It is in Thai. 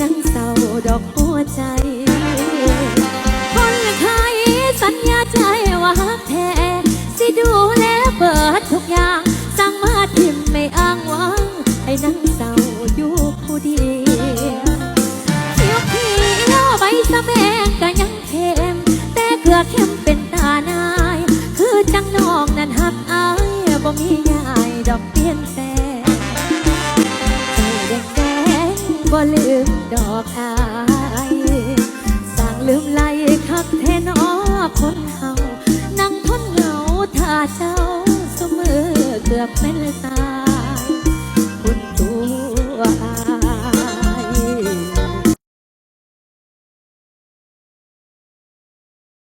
นั่งเศร้าดอกหัวใจ คนเคยสัญญาใจว่าแท้สิดูแลเปิดทุกอย่างสั่งมาทิมไม่อ้างว้างให้นั่งเศร้าอยู่ผู้เดียวเที่ยวพี่ล่าใบสะแมงก็ยังเค็มแต่เกลือเข้มเป็นตานาย คือจังน้องนั้นหักอายบ่มียายดอก บ่ลืมดอกอายสั่งลืมไหลคักแทนอคนเฮานั่งทนเหงาถ้าเจ้าเสมอเกือบเป็นตา